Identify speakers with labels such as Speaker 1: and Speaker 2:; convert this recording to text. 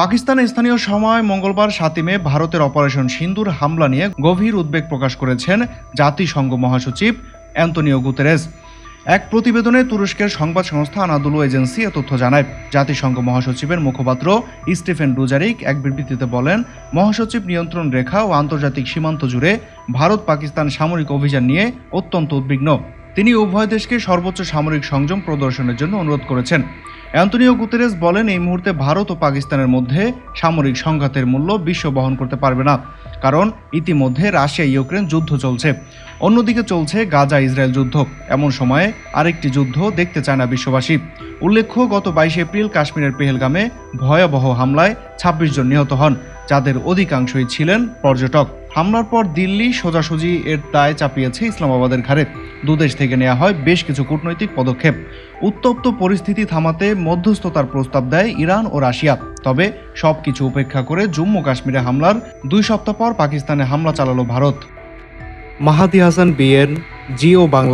Speaker 1: পাকিস্তানে স্থানীয় সময় মঙ্গলবার সাতই মে ভারতের অপারেশন সিন্দুর হামলা নিয়ে গভীর উদ্বেগ প্রকাশ করেছেন জাতিসংঘ মহাসচিব অ্যান্তনিও গুতেরেস। এক প্রতিবেদনে তুরস্কের সংবাদ সংস্থা আনাদুলু এজেন্সি এ তথ্য জানায়, জাতিসংঘ মহাসচিবের মুখপাত্র স্টিফেন ডুজারিক এক বিবৃতিতে বলেন, মহাসচিব নিয়ন্ত্রণ রেখা ও আন্তর্জাতিক সীমান্ত জুড়ে ভারত পাকিস্তান সামরিক অভিযান নিয়ে অত্যন্ত উদ্বিগ্ন। তিনি উভয় দেশকে সর্বোচ্চ সামরিক সংযম প্রদর্শনের জন্য অনুরোধ করেছেন। অ্যান্তনিও গুতেরেস বলেন, এই মুহূর্তে ভারত ও পাকিস্তানের মধ্যে সামরিক সংঘাতের মূল্য বিশ্ব বহন করতে পারবে না, কারণ ইতিমধ্যে রাশিয়া ইউক্রেন যুদ্ধ চলছে। অন্যদিকে চলছে গাজা ইসরায়েল যুদ্ধ। এমন সময়ে আরেকটি যুদ্ধ দেখতে চায় না বিশ্ববাসী। উল্লেখ্য, গত বাইশে এপ্রিল কাশ্মীরের পেহেলগামে ভয়াবহ হামলায় ছাব্বিশ জন নিহত হন, যাদের অধিকাংশই ছিলেন পর্যটক। হামলার পর দিল্লি সোজাসুজি এর দায় চাপিয়েছে ইসলামাবাদের ঘাড়ে। দুদেশ থেকে নেওয়া হয় বেশ কিছু কূটনৈতিক পদক্ষেপ। উত্তপ্ত পরিস্থিতি থামাতে মধ্যস্থতার প্রস্তাব দেয় ইরান ও রাশিয়া। তবে সব কিছু উপেক্ষা করে জম্মু কাশ্মীরে হামলার দুই সপ্তাহ পর পাকিস্তানে হামলা চালালো ভারত।
Speaker 2: মাহাদি হাসান বিএন জিও বাংলা